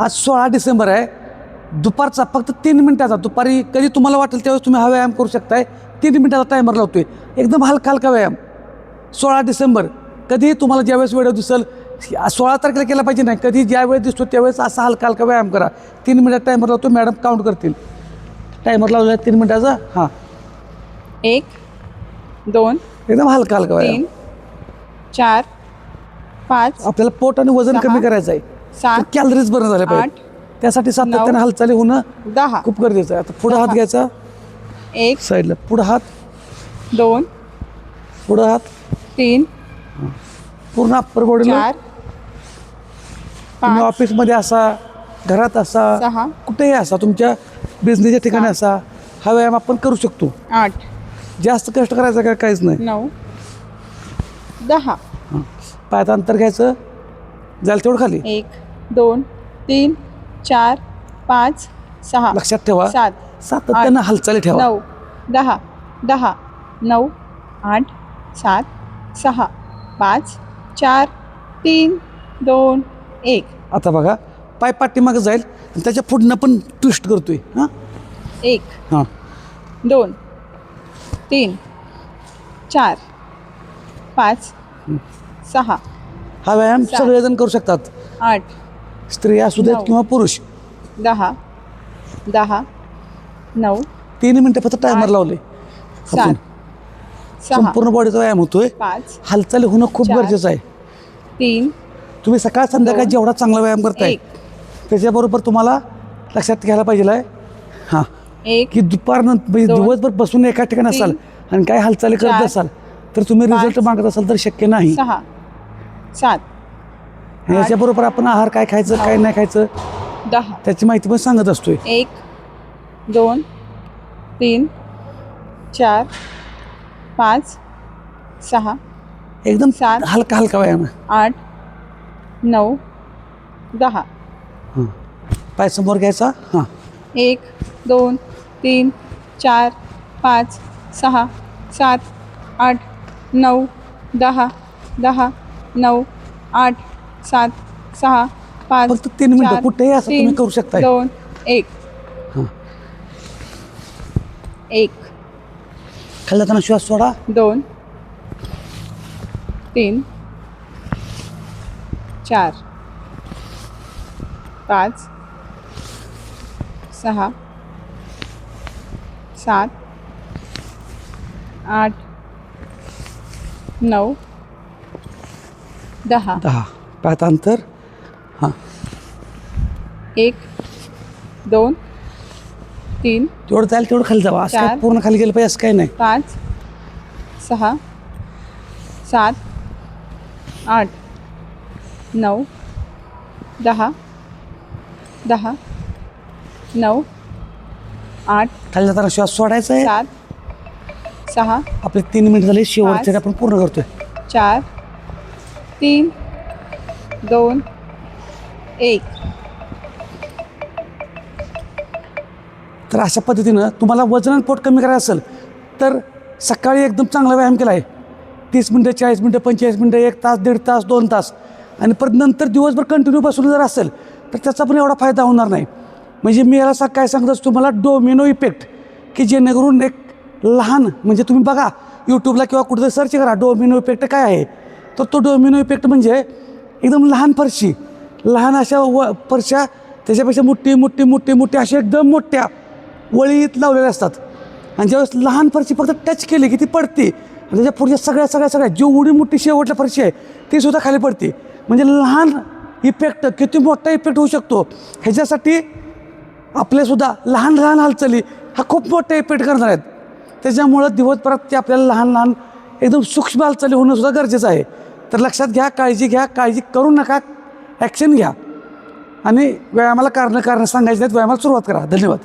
आज सोळा डिसेंबर आहे. दुपारचा फक्त तीन मिनिटाचा. दुपारी कधी तुम्हाला वाटेल त्यावेळेस तुम्ही हा व्यायाम करू शकताय. तीन मिनिटाचा टायमर लावतोय. एकदम हलका हलका व्यायाम. सोळा डिसेंबर. कधी तुम्हाला ज्यावेळेस वेळ दिसेल सोळा तारखेला केला पाहिजे नाही. कधी ज्यावेळेस दिसतो त्यावेळेस असा हलका हलका व्यायाम करा. तीन मिनिटात टायमर लावतो मॅडम काउंट करतील. टायमर लावला तीन मिनिटाचा? हां. एक दोन एकदम हलका हलका व्यायाम. चार पाच आपल्याला पोट आणि वजन कमी करायचं आहे सात कॅलरीज बर्न झाल्या पाहिजे. त्यासाठी सातत्याने हालचाली होणं दहा. खूप गरजेचं आहे. आता पुढं हात. घ्यायचा. एक साईडला. पुढं हात. दोन पुढं हात. तीन पूर्ण अप्पर बॉडीला चार तुम्ही ऑफिसमध्ये असा घरात असा सहा. कुठेही असा तुमच्या बिझनेसच्या ठिकाणी. असा हा व्यायाम आपण करू शकतो. आठ. जास्त कष्ट करायचं काय काहीच नाही. नऊ. दहा. पायात अंतर घ्यायचं. जायला तेवढं खाली? एक दोन तीन चार पाच सहा. लक्षात ठेवा. सात. सातत्यानं हालचाली ठेवा. नऊ. दहा. दहा. नऊ. आठ. सात. सहा. पाच. चार. तीन. दोन. एक. आता बघा पाय पाठीमागं जाईल आणि त्याच्या पुढनं पण ट्विस्ट करतोय. हां? एक. हां. दोन. तीन. चार. पाच. सहा. हा व्यायाम सात. सगळेजण करू शकतात. आठ. स्त्री असू देत नऊ. किंवा पुरुष. दहा. दहा. नऊ. तीन मिनटं फक्त टायमर आठ. लावले. सात. आपण सहा. संपूर्ण बॉडीचा व्यायाम होतोय. पाच. हालचाली होणं खूप चार. गरजेचं आहे. तीन. तुम्ही सकाळ संध्याकाळ दोन. जेवढा चांगला व्यायाम करताय एक. त्याच्याबरोबर तुम्हाला लक्षात घ्यायला पाहिजे आहे. हां. एक. की दुपारनंतर म्हणजे दोन. दिवसभर बसून एका ठिकाणी. असाल आणि काय हालचाली करत चार. असाल तर तुम्ही पाच. रिझल्ट मागत असाल तर शक्य नाही. सहा. सात. याच्याबरोबर आपण आहार काय खायचं काय नाही खायचं? दहा. त्याची माहिती पण सांगत असतोय. एक दोन तीन चार पाच सहा. एकदम सात. हलका हलका व्यायाम आठ नऊ दहा. हां. पाय समोर घ्यायचा? हां. एक दोन तीन चार पाच सहा सात आठ नऊ दहा दहा. नऊ आठ सात सहा पाच फक्त तीन मिनिटं. कुठेही असं तुम्ही करू शकताय. दोन एक. हां. एक. खाली जाताना श्वास सोडा. दोन. तीन. चार. पाच. सहा. सात. आठ. नऊ. दहा. दहा. पायात अंतर? हां. एक दोन तीन. तेवढं जाईल तेवढं खाली जावा. असं काय चार. पूर्ण खाली गेलं पाहिजे असं काही नाही. पाच सहा सात आठ नऊ दहा दहा नऊ आठ खाली जाताना श्वास सोडायचा आहे. सात सहा आपले तीन मिनिट झाले शेवटचे पाच. आपण पूर्ण करतोय. चार तीन दोन एक. तर अशा पद्धतीनं तुम्हाला वजन आणि पोट कमी करायचं असेल तर सकाळी एकदम चांगला व्यायाम केला आहे. तीस मिनटं चाळीस मिनटं पंचेचाळीस मिनटं एक तास दीड तास दोन तास. आणि परत नंतर दिवसभर कंटिन्यू बसून जर असेल तर त्याचा पण एवढा फायदा होणार नाही. म्हणजे मी याला काय सांगत असतो तुम्हाला डोमिनो इफेक्ट की जेणेकरून एक लहान म्हणजे तुम्ही बघा यूट्यूबला किंवा कुठेतरी सर्च करा डोमिनो इफेक्ट काय आहे? तर तो डोमिनो इफेक्ट म्हणजे एकदम लहान फरशी लहान अशा व फरशा त्याच्यापेक्षा मोठी मोठी मोठी मोठी अशा एकदम मोठ्या वळीत लावलेल्या असतात. आणि ज्यावेळेस लहान फरशी फक्त टच केली की ती पडते आणि त्याच्या पुढच्या सगळ्या सगळ्या सगळ्या जेवढी मोठी शेवटला फरशी आहे ती सुद्धा खाली पडते. म्हणजे लहान इफेक्ट किती मोठा इफेक्ट होऊ शकतो ह्याच्यासाठी आपल्यासुद्धा लहान लहान हालचाली हा खूप मोठा इफेक्ट करणार आहेत. त्याच्यामुळं दिवसभरात ते आपल्याला लहान लहान एकदम सूक्ष्म हालचाली होणंसुद्धा गरजेचं आहे. तर लक्षात घ्या काळजी घ्या काळजी करू नका. ॲक्शन घ्या. आणि व्यायामाला कारणं कारणं सांगायची नाहीत व्यायामाला सुरुवात करा. धन्यवाद.